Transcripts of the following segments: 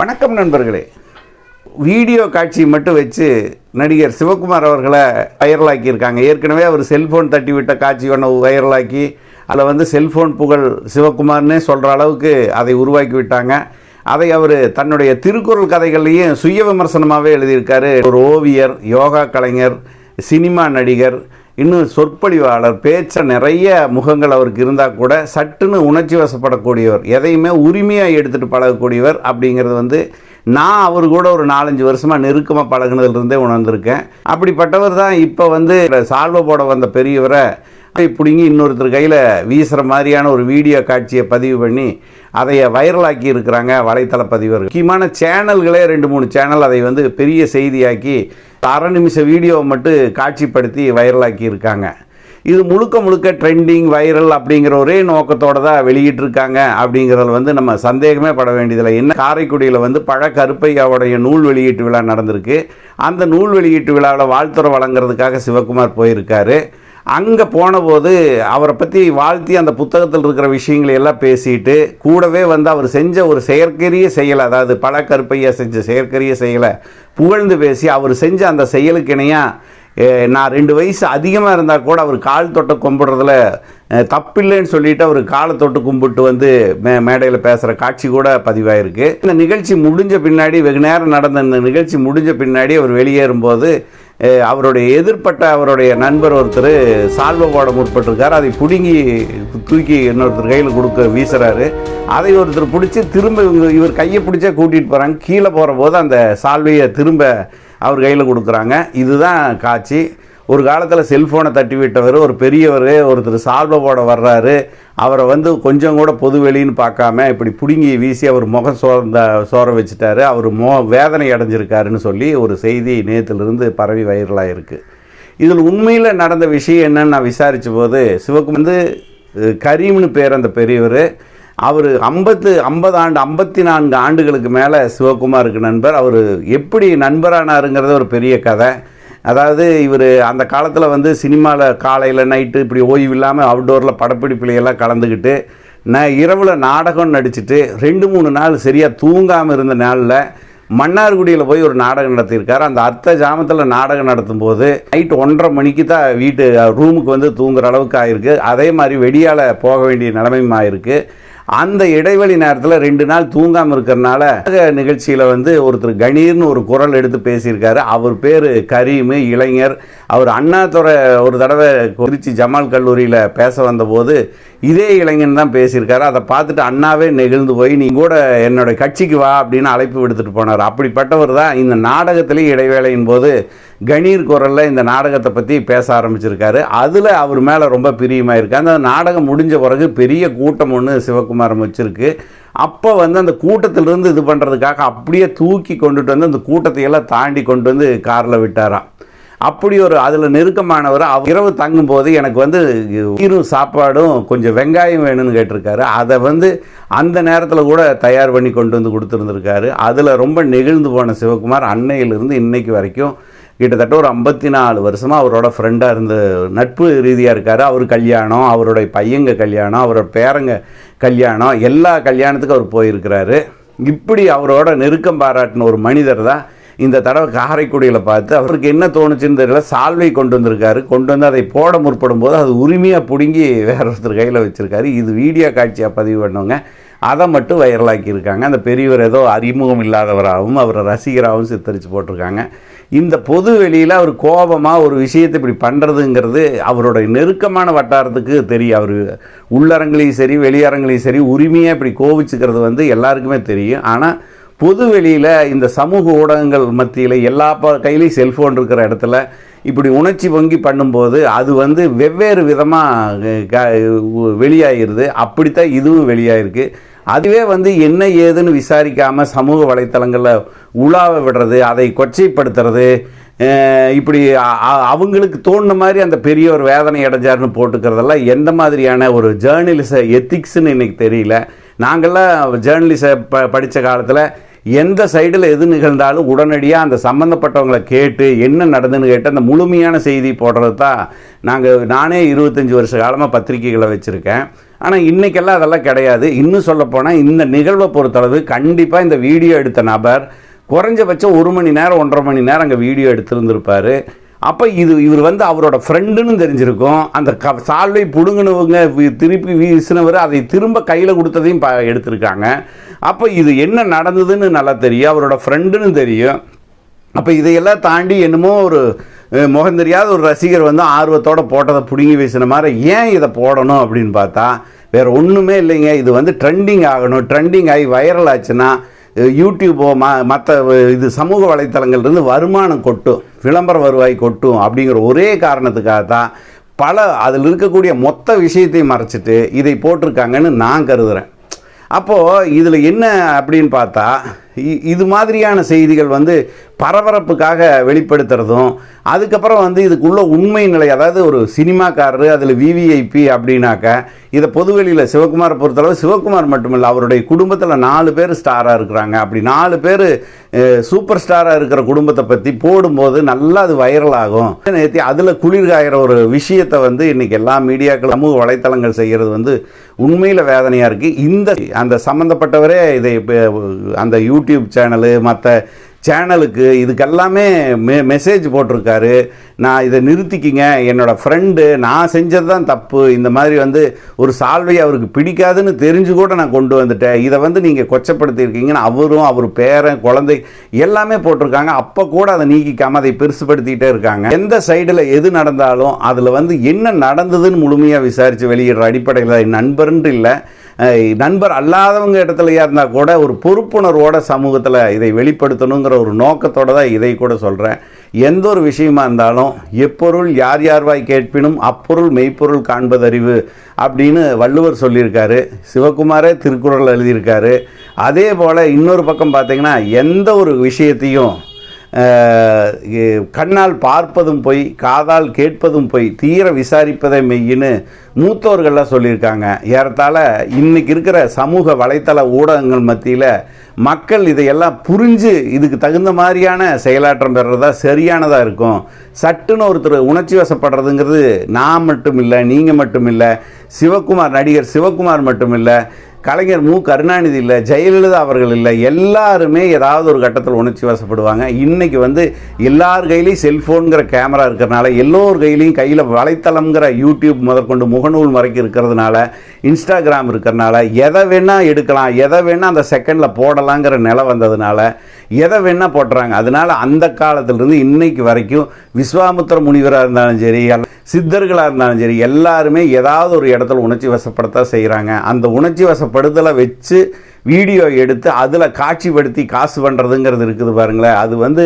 வணக்கம் நண்பர்களே. வீடியோ காட்சி மட்டும் வச்சு நடிகர் சிவகுமார் அவர்களை வைரலாக்கியிருக்காங்க. ஏற்கனவே அவர் செல்ஃபோன் தட்டி விட்ட காட்சி ஒன்று வைரலாக்கி அதில் வந்து செல்ஃபோன் புகழ் சிவகுமார்னே சொல்கிற அளவுக்கு அதை உருவாக்கி விட்டாங்க அதை அவர் தன்னுடைய திருக்குறள் கதைகள்லையும் சுய விமர்சனமாகவே எழுதியிருக்காரு. ஒரு ஓவியர் யோகா கலைஞர் சினிமா நடிகர் இன்னும் சொற்பொழிவாளர் பேச்ச நிறைய முகங்கள் அவருக்கு இருந்தால் கூட சட்டுன்னு உணர்ச்சி வசப்படக்கூடியவர் எதையுமே உரிமையாக எடுத்துகிட்டு பழகக்கூடியவர் அப்படிங்கிறது வந்து நான் அவர் கூட ஒரு நாலஞ்சு வருஷமாக நெருக்கமாக பழகினதுலேருந்தே உணர்ந்திருக்கேன். அப்படிப்பட்டவர் தான் இப்போ வந்து சால்வை போட வந்த பெரியவரை பிடுங்கி இன்னொருத்தர் கையில் வீசுகிற மாதிரியான ஒரு வீடியோ காட்சியை பதிவு பண்ணி அதை வைரலாக்கி இருக்கிறாங்க வலைத்தள பதிவர் முக்கியமான சேனல்களே ரெண்டு மூணு சேனல் அதை வந்து பெரிய செய்தியாக்கி அரை நிமிஷ வீடியோவை மட்டும் காட்சிப்படுத்தி வைரலாக்கி இருக்காங்க இது முழுக்க முழுக்க ட்ரெண்டிங் வைரல் அப்படிங்கிற ஒரே நோக்கத்தோடு தான் வெளியிட்டிருக்காங்க அப்படிங்கிறதுல வந்து நம்ம சந்தேகமே பட வேண்டியதில்லை. என்ன? காரைக்குடியில் வந்து பழ கருப்பையாவுடைய நூல் வெளியீட்டு விழா நடந்திருக்கு. அந்த நூல் வெளியீட்டு விழாவில் வாழ்த்துறை வழங்குறதுக்காக சிவகுமார் போயிருக்காரு. அங்கே போனபோது அவரை பற்றி வாழ்த்தி அந்த புத்தகத்தில் இருக்கிற விஷயங்களை எல்லாம் பேசிட்டு கூடவே வந்து அவர் செஞ்ச ஒரு செயற்கரிய செயலை அதாவது பல கருப்பையா செஞ்ச செயற்கரிய செயலை புகழ்ந்து பேசி அவர் செஞ்ச அந்த செயலுக்கு இணையாக நான் ரெண்டு வயசு அதிகமாக இருந்தால் கூட அவர் கால் தொட்ட கும்பிட்றதுல தப்பில்லைன்னு சொல்லிட்டு அவர் காலை தொட்டு கும்பிட்டு வந்து மே மேடையில் பேசுகிற காட்சி கூட பதிவாயிருக்கு. இந்த நிகழ்ச்சி முடிஞ்ச பின்னாடி வெகு நேரம் நடந்த இந்த நிகழ்ச்சி முடிஞ்ச பின்னாடி அவர் வெளியேறும்போது அவருடைய எதிர்ப்பட்ட அவருடைய நண்பர் ஒருத்தர் சால்வ போட முற்பட்டிருக்கார். அதை பிடுங்கி தூக்கி இன்னொருத்தர் கையில் கொடுக்க வீசுகிறாரு அதை ஒருத்தர் பிடிச்சி திரும்ப இவங்க இவர் கையை பிடிச்சா கூட்டிகிட்டு போகிறாங்க கீழே போகிற போது அந்த சால்வையை திரும்ப அவர் கையில் கொடுக்குறாங்க. இதுதான் காட்சி. ஒரு காலத்தில் செல்ஃபோனை தட்டி விட்டவர் ஒரு பெரியவர் ஒருத்தர் சால்வை போட வர்றாரு அவரை வந்து கொஞ்சம் கூட பொது வெளின்னு பார்க்காம இப்படி பிடுங்கி வீசி அவர் முகம் சோர்ந்த சோற வச்சுட்டாரு. அவர் மோ வேதனை அடைஞ்சிருக்காருன்னு சொல்லி ஒரு செய்தி நேத்திலிருந்து பரவி வைரலாக இருக்குது இதில் உண்மையில் நடந்த விஷயம் என்னன்னு நான் விசாரித்த போது சிவக்கு வந்து கரீம்னு பேர் அந்த பெரியவர் அவர் ஐம்பத்து ஐம்பது ஆண்டு ஐம்பத்தி நான்கு ஆண்டுகளுக்கு மேலே சிவகுமாருக்கு நண்பர். அவர் எப்படி நண்பரானாருங்கிறது ஒரு பெரிய கதை. அதாவது இவர் அந்த காலத்தில் வந்து சினிமாவில் காலையில் நைட்டு இப்படி ஓய்வு இல்லாமல் அவுட்டோரில் படப்பிடிப்புலையெல்லாம் கலந்துக்கிட்டு நான் இரவில் நாடகம் நடிச்சுட்டு ரெண்டு மூணு நாள் சரியாக தூங்காமல் இருந்த நாளில் மன்னார்குடியில் போய் ஒரு நாடகம் நடத்தியிருக்காரு. அந்த அர்த்த ஜாமத்தில் நாடகம் நடத்தும் போது நைட் ஒன்றரை மணிக்கு தான் வீட்டு ரூமுக்கு வந்து தூங்குற அளவுக்கு ஆயிருக்கு. அதே மாதிரி வெடியால் போக வேண்டிய நிலைமையும் ஆயிருக்கு. அந்த இடைவெளி நேரத்தில் ரெண்டு நாள் தூங்காமல் இருக்கிறனால நிகழ்ச்சியில் வந்து ஒருத்தர் கணீர்னு ஒரு குரல் எடுத்து பேசியிருக்காரு. அவர் பேர் கரீமு இளைஞர். அவர் அண்ணாதுறை ஒரு தடவை திருச்சி ஜமால் கல்லூரியில் பேச வந்தபோது இதே இளைஞன் தான் பேசியிருக்காரு. அதை பார்த்துட்டு அண்ணாவே நெகிழ்ந்து போய் நீ கூட என்னோட கட்சிக்கு வா அப்படின்னு அழைப்பு விடுத்துட்டு போனார். அப்படிப்பட்டவர் தான் இந்த நாடகத்திலேயே இடைவேளையின் போது கணீர் குரலில் இந்த நாடகத்தை பற்றி பேச ஆரம்பிச்சிருக்காரு. அதில் அவர் மேலே ரொம்ப பிரியமாக இருக்குது அந்த நாடகம் முடிஞ்ச பிறகு பெரிய கூட்டம் ஒன்று சிவகுமாரம் வச்சுருக்கு. அப்போ வந்து அந்த கூட்டத்திலிருந்து இது பண்ணுறதுக்காக அப்படியே தூக்கி கொண்டுட்டு வந்து அந்த கூட்டத்தையெல்லாம் தாண்டி கொண்டு வந்து காரில் விட்டாராம். அப்படி ஒரு அதில் நெருக்கமானவர் அவர் இரவு தங்கும்போது எனக்கு வந்து உயிரும் சாப்பாடும் கொஞ்சம் வெங்காயம் வேணும்னு கேட்டிருக்காரு. அதை வந்து அந்த நேரத்தில் கூட தயார் பண்ணி கொண்டு வந்து கொடுத்துருந்துருக்காரு. அதில் ரொம்ப நெகிழ்ந்து போன சிவகுமார் அன்னையிலிருந்து இன்னைக்கு வரைக்கும் கிட்டத்தட்ட ஒரு ஐம்பத்தி நாலு வருஷமாக அவரோட ஃப்ரெண்டாக இருந்து நட்பு ரீதியாக இருக்கார். அவர் கல்யாணம் அவருடைய பையங்க கல்யாணம் அவரோட பேரங்க கல்யாணம் எல்லா கல்யாணத்துக்கும் அவர் போயிருக்கிறாரு. இப்படி அவரோட நெருக்கம் பாராட்டின ஒரு மனிதர் தான் இந்த தடவை காரைக்குடியில் பார்த்து அவருக்கு என்ன தோணுச்சுன்னு தெரியல சால்வை கொண்டு வந்திருக்காரு. கொண்டு வந்து அதை போட முற்படும் போது அது உரிமையாக பிடுங்கி வேற ஒருத்தர் கையில் வச்சுருக்காரு. இது வீடியோ காட்சியாக பதிவு பண்ணவங்க. அதை மட்டும் வைரலாக்கியிருக்காங்க அந்த பெரியவர் ஏதோ அறிமுகம் இல்லாதவராகவும் அவரை ரசிகராகவும் சித்தரித்து போட்டிருக்காங்க. இந்த பொது வெளியில் அவர் கோபமாக ஒரு விஷயத்தை இப்படி பண்ணுறதுங்கிறது அவரோட நெருக்கமான வட்டாரத்துக்கு தெரியும். அவர் உள்ளரங்களையும் சரி வெளியரங்களையும் சரி உரிமையாக இப்படி கோவிச்சுக்கிறது வந்து எல்லாருக்குமே தெரியும். ஆனால் பொது வெளியில் இந்த சமூக ஊடகங்கள் மத்தியில் எல்லா ப கையிலையும் செல்ஃபோன் இருக்கிற இடத்துல இப்படி உணர்ச்சி பொங்கி பண்ணும்போது அது வந்து வெவ்வேறு விதமாக வெளியாகிடுது அப்படித்தான் இதுவும் வெளியாகிருக்கு அதுவே வந்து என்ன ஏதுன்னு விசாரிக்காமல் சமூக வலைத்தளங்களில் உலாவ விடுறது அதை கொச்சைப்படுத்துறது இப்படி அவங்களுக்கு தோணுன மாதிரி அந்த பெரியவர் வேதனை அடைஞ்சாருன்னு போட்டுக்கிறதெல்லாம் எந்த மாதிரியான ஒரு ஜேர்னலிச எத்திக்ஸ்னு இன்றைக்கி தெரியல. நாங்கள்லாம் ஜேர்னலிச ப படித்த காலத்தில் எந்த சைடில் எது நிகழ்ந்தாலும் உடனடியாக அந்த சம்மந்தப்பட்டவங்களை கேட்டு என்ன நடந்துன்னு கேட்டு அந்த முழுமையான செய்தி போடுறது தான் நாங்கள் நானே இருபத்தஞ்சி வருஷ காலமாக பத்திரிக்கைகளை வச்சுருக்கேன். ஆனால் இன்னைக்கெல்லாம் அதெல்லாம் கிடையாது. இன்னும் சொல்லப்போனால் இந்த நிகழ்வை பொறுத்தளவு கண்டிப்பாக இந்த வீடியோ எடுத்த நபர் குறைஞ்சபட்சம் ஒரு மணி நேரம் ஒன்றரை மணி நேரம் அங்கே வீடியோ எடுத்துருந்துருப்பார். அப்போ இது இவர் வந்து அவரோட ஃப்ரெண்டுன்னு தெரிஞ்சிருக்கும். அந்த க சால்வை பிடுங்கினவங்க திருப்பி வீசினவர் அதை திரும்ப கையில் கொடுத்ததையும் ப எடுத்திருக்காங்க. அப்போ இது என்ன நடந்ததுன்னு நல்லா தெரியும். அவரோட ஃப்ரெண்டுன்னு தெரியும். அப்போ இதையெல்லாம் தாண்டி என்னமோ ஒரு முகம் தெரியாத ஒரு ரசிகர் வந்து ஆர்வத்தோட போட்டதை பிடுங்கி வீசின மாதிரி ஏன் இதை போடணும் அப்படின்னு பார்த்தா வேறு ஒன்றுமே இல்லைங்க. இது வந்து ட்ரெண்டிங் ஆகணும். ட்ரெண்டிங் ஆகி வைரல் ஆச்சுன்னா யூடியூப்போ யூடியூபோ ம மற்ற இது சமூக வலைத்தளங்கள்லேருந்து வருமானம் கொட்டும். விளம்பர வருவாய் கொட்டும் அப்படிங்கிற ஒரே காரணத்துக்காக தான் பல அதில் இருக்கக்கூடிய மொத்த விஷயத்தையும் மறைச்சிட்டு இதை போட்டிருக்காங்கன்னு நான் கருதுகிறேன் அப்போது இதில் என்ன அப்படின்னு பார்த்தா இது மாதிரியான செய்திகள் வந்து பரபரப்புக்காக வெளிப்படுத்துறதும் அதுக்கப்புறம் வந்து இதுக்குள்ள உண்மை நிலை அதாவது ஒரு சினிமாக்காரரு அதில் விவிஐபி அப்படின்னாக்க இதை பொதுவெளியில் சிவகுமாரை பொறுத்தளவு சிவகுமார் மட்டுமில்லை அவருடைய குடும்பத்தில் நாலு பேர் ஸ்டாராக இருக்கிறாங்க. அப்படி நாலு பேர் சூப்பர் ஸ்டாராக இருக்கிற குடும்பத்தை பற்றி போடும்போது நல்லா அது வைரல் ஆகும். நேற்று அதில் குளிர் காயிற ஒரு விஷயத்தை வந்து இன்றைக்கி எல்லா மீடியாக்கள் சமூக வலைத்தளங்கள் செய்கிறது வந்து உண்மையில் வேதனையாக இருக்குது இந்த அந்த சம்மந்தப்பட்டவரே இதை அந்த யூடியூப் யூடியூப் சேனலு மற்ற சேனலுக்கு இதுக்கெல்லாமே மெ மெசேஜ் போட்டிருக்காரு. நான் இதை நிறுத்திக்கிங்க. என்னோடய ஃப்ரெண்டு நான் செஞ்சது தான் தப்பு. இந்த மாதிரி வந்து ஒரு சால்வை அவருக்கு பிடிக்காதுன்னு தெரிஞ்சு கூட நான் கொண்டு வந்துட்டேன். இதை வந்து நீங்கள் கொச்சப்படுத்தியிருக்கீங்கன்னு அவரும் அவர் பேரன் குழந்தை எல்லாமே போட்டிருக்காங்க. அப்போ கூட அதை நீக்கிக்காம அதை பெருசுப்படுத்திக்கிட்டே இருக்காங்க. எந்த சைடில் எது நடந்தாலும் அதில் வந்து என்ன நடந்ததுன்னு முழுமையாக விசாரித்து வெளியிடுற அடிப்படையில் என் நண்பர்ன்ட்டு இல்லை. நண்பர் அல்லாதவங்க இடத்துலையா இருந்தால் கூட ஒரு பொறுப்புணர்வோட சமூகத்தில் இதை வெளிப்படுத்தணுங்கிற ஒரு நோக்கத்தோடு தான் இதை கூட சொல்கிறேன் எந்த ஒரு விஷயமா இருந்தாலும் எப்பொருள் யார் யார்வாய் கேட்பினும் அப்பொருள் மெய்ப்பொருள் காண்பதறிவு அப்படின்னு வள்ளுவர் சொல்லியிருக்காரு சிவகுமாரே திருக்குறள் எழுதியிருக்காரு. அதே போல் இன்னொரு பக்கம் பார்த்தீங்கன்னா எந்த ஒரு விஷயத்தையும் கண்ணால் பார்ப்பதும் பொய் காதால் கேட்பதும் பொய் தீர விசாரிப்பதை மெய்யின்னு மூத்தோர்கள்லாம் சொல்லியிருக்காங்க. ஏறத்தாழ இன்றைக்கி இருக்கிற சமூக வலைத்தள ஊடகங்கள் மத்தியில் மக்கள் இதையெல்லாம் புரிஞ்சு இதுக்கு தகுந்த மாதிரியான செயலாற்றம் பெறுறதா சரியானதாக இருக்கும். சட்டுன்னு ஒருத்தர் உணர்ச்சி வசப்படுறதுங்கிறது நான் மட்டும் இல்லை நீங்கள் மட்டும் இல்லை சிவகுமார் நடிகர் சிவகுமார் மட்டும் இல்லை கலைஞர் மு. கருணாநிதி இல்லை ஜெயலலிதா அவர்கள் இல்லை எல்லாருமே ஏதாவது ஒரு கட்டத்தில் உணர்ச்சி வசப்படுவாங்க. இன்றைக்கி வந்து எல்லார் கையிலையும் செல்ஃபோனுங்கிற கேமரா இருக்கிறனால எல்லோர் கையிலையும் கையில் வலைத்தளம்ங்கிற யூடியூப் முதற்கொண்டு முகநூல் மறைக்கு இருக்கிறதுனால இன்ஸ்டாகிராம் இருக்கிறனால எதை வேணால் எடுக்கலாம் எதை வேணால் அந்த செகண்டில் போடலாங்கிற நிலை வந்ததுனால எதை வேணால் போட்டுறாங்க. அதனால அந்த காலத்திலிருந்து இன்றைக்கு வரைக்கும் விஸ்வாமுத்திர முனிவராக இருந்தாலும் சரி சித்தர்களாக இருந்தாலும் சரி எல்லாருமே ஏதாவது ஒரு இடத்துல உணர்ச்சி வசப்படத்தான் செய்கிறாங்க அந்த உணர்ச்சி வசப்படுதலை வச்சு வீடியோ எடுத்து அதில் காட்சிப்படுத்தி காசு பண்ணுறதுங்கிறது இருக்குது பாருங்களேன். அது வந்து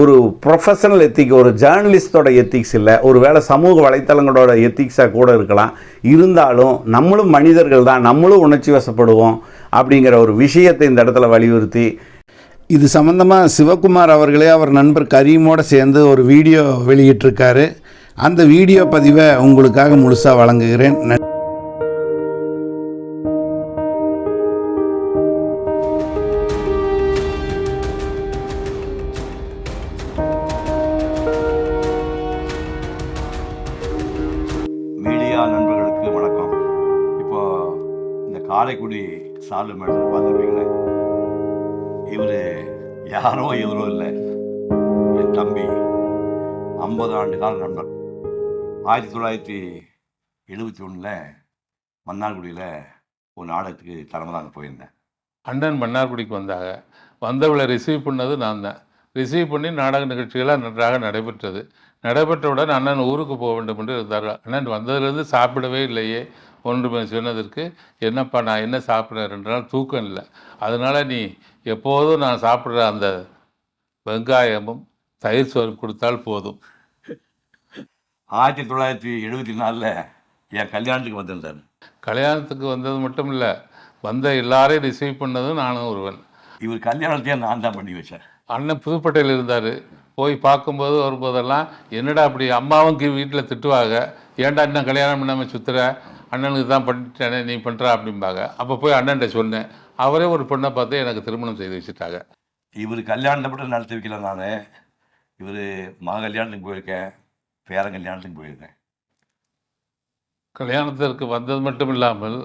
ஒரு ப்ரொஃபஷனல் எத்திக் ஒரு ஜேர்னலிஸ்டோட எத்திக்ஸ் இல்லை. ஒரு வேளை சமூக வலைத்தளங்களோட எத்திக்ஸாக கூட இருக்கலாம். இருந்தாலும் நம்மளும் மனிதர்கள் தான் நம்மளும் உணர்ச்சி வசப்படுவோம் அப்படிங்கிற ஒரு விஷயத்தை இந்த இடத்துல வலியுறுத்தி இது சம்மந்தமாக சிவகுமார் அவர்களே அவர் நண்பர் கரீமோடு சேர்ந்து ஒரு வீடியோ வெளியிட்டிருக்காரு. அந்த வீடியோ பதிவை உங்களுக்காக முழுசாக வழங்குகிறேன். மீடியா நண்பர்களுக்கு வணக்கம். இப்போ இந்த காரைக்குடி சாலு மேடம் பார்த்துருப்பீங்களே? இவர் யாரோ இவரோ இல்லை. என் தம்பி ஐம்பது ஆண்டு கால நண்பர். ஆயிரத்தி தொள்ளாயிரத்தி எழுபத்தி ஒன்றில் மன்னார்குடியில் ஒரு நாடகத்துக்கு தலைமை தாங்க போயிருந்தேன். அண்ணன் மன்னார்குடிக்கு வந்தாங்க. வந்தவளை ரிசீவ் பண்ணது நான் தான். ரிசீவ் பண்ணி நாடக நிகழ்ச்சிகளாக நன்றாக நடைபெற்றது. நடைபெற்றவுடன் அண்ணன் ஊருக்கு போக வேண்டும் என்று இருந்தார்கள். அண்ணன் வந்ததுலேருந்து சாப்பிடவே இல்லையே. ஒன்று சொன்னதற்கு என்னப்பா நான் என்ன சாப்பிட்றேன்? ரெண்டு நாள் தூக்கம் இல்லை. அதனால் நீ எப்போதும் நான் சாப்பிட்ற அந்த வெங்காயமும் தயிர் சோறு கொடுத்தால் போதும். ஆயிரத்தி தொள்ளாயிரத்தி எழுபத்தி நாலில் என் கல்யாணத்துக்கு வந்திருந்தார். கல்யாணத்துக்கு வந்தது மட்டும் இல்லை வந்த எல்லாரையும் ரிசீவ் பண்ணதும் நானும் ஒருவன். இவர் கல்யாணத்தையே நான் தான் பண்ணி வச்சேன். அண்ணன் புதுப்பேட்டையில் இருந்தார். போய் பார்க்கும்போது வரும்போதெல்லாம் என்னடா அப்படி அம்மாவும் வீட்டில் திட்டுவாங்க? ஏன்டா இன்னும் கல்யாணம் பண்ணாமல் சுற்றுற அண்ணனுக்கு தான் பண்ணிட்டேனே நீ பண்ணுற அப்படிம்பாங்க. அப்போ போய் அண்ணன்ட்ட சொன்னேன். அவரே ஒரு பொண்ணை பார்த்து எனக்கு திருமணம் செய்து வச்சுட்டாங்க. இவர் கல்யாணத்தை மட்டும் நடத்தி வைக்கல நான். இவர் மக கல்யாணத்துக்கு போயிருக்கேன் பேரன் கல்யாணத்துக்கு போயிருக்கேன். கல்யாணத்திற்கு வந்தது மட்டும் இல்லாமல்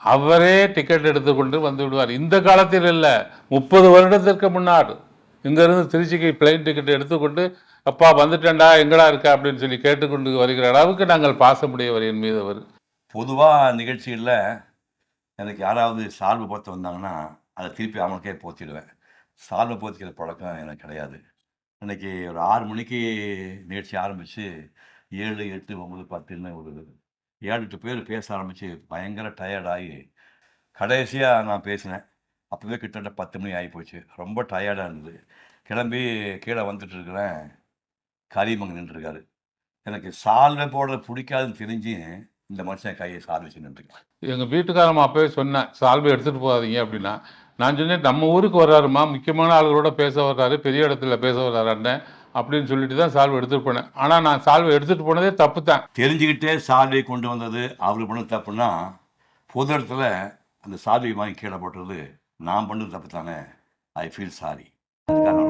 அவரே டிக்கெட் எடுத்துக்கொண்டு வந்து விடுவார். இந்த காலத்தில் இல்லை முப்பது வருடத்திற்கு முன்னாடி. இங்கேருந்து திருச்சிக்கு பிளைன் டிக்கெட் எடுத்துக்கொண்டு அப்பா வந்துட்டேன்டா எங்கடா இருக்க? அப்படின்னு சொல்லி கேட்டுக்கொண்டு வருகிற அளவுக்கு நாங்கள் பாசமுடையவர் என் மீது அவர். பொதுவாக நிகழ்ச்சிகளில் எனக்கு யாராவது சால்வு போத்து வந்தாங்கன்னா அதை திருப்பி அவனுக்கே போத்திடுவேன். சால்வை போத்திக்கிற பழக்கம் எனக்கு கிடையாது. இன்றைக்கி ஒரு ஆறு மணிக்கு நிகழ்ச்சி ஆரம்பித்து ஏழு எட்டு ஒம்பது பத்துன்னு ஒரு ஏழு எட்டு பேர் பேச ஆரம்பித்து பயங்கர டயர்டாகி கடைசியாக நான் பேசினேன். அப்போவே கிட்டத்தட்ட பத்து மணி ஆகி போச்சு. ரொம்ப டயர்டாக இருந்தது. கிளம்பி கீழே வந்துட்டு இருக்கிறேன். கரிமங்க நின்றுருக்காரு. எனக்கு சால்வை போடுறது பிடிக்காதுன்னு தெரிஞ்சு இந்த மனுஷன் கையை சால் வச்சு நின்றுருக்கேன் எங்கள் வீட்டுக்காரம்மா அப்பவே சொன்னேன் சால்வை எடுத்துகிட்டு போகாதீங்க அப்படின்னா நான் சொன்னேன் நம்ம ஊருக்கு வர்றாருமா முக்கியமான ஆளுகளோட பேச வர்றாரு பெரிய இடத்துல பேச வர்றாரு அண்ணன் அப்படின்னு சொல்லிட்டு தான் சால்வை எடுத்துகிட்டு போனேன். ஆனால் நான் சால்வை எடுத்துகிட்டு போனதே தப்பு தான் தெரிஞ்சுக்கிட்டே சால்வை கொண்டு வந்தது அவர் பண்ண தப்புன்னா பொது இடத்துல அந்த சால்வை வாங்கி கீழே போட்டது நான் பண்ணது தப்பு தானே ஐ ஃபீல் சாரி வருத்தப்படுறேன்.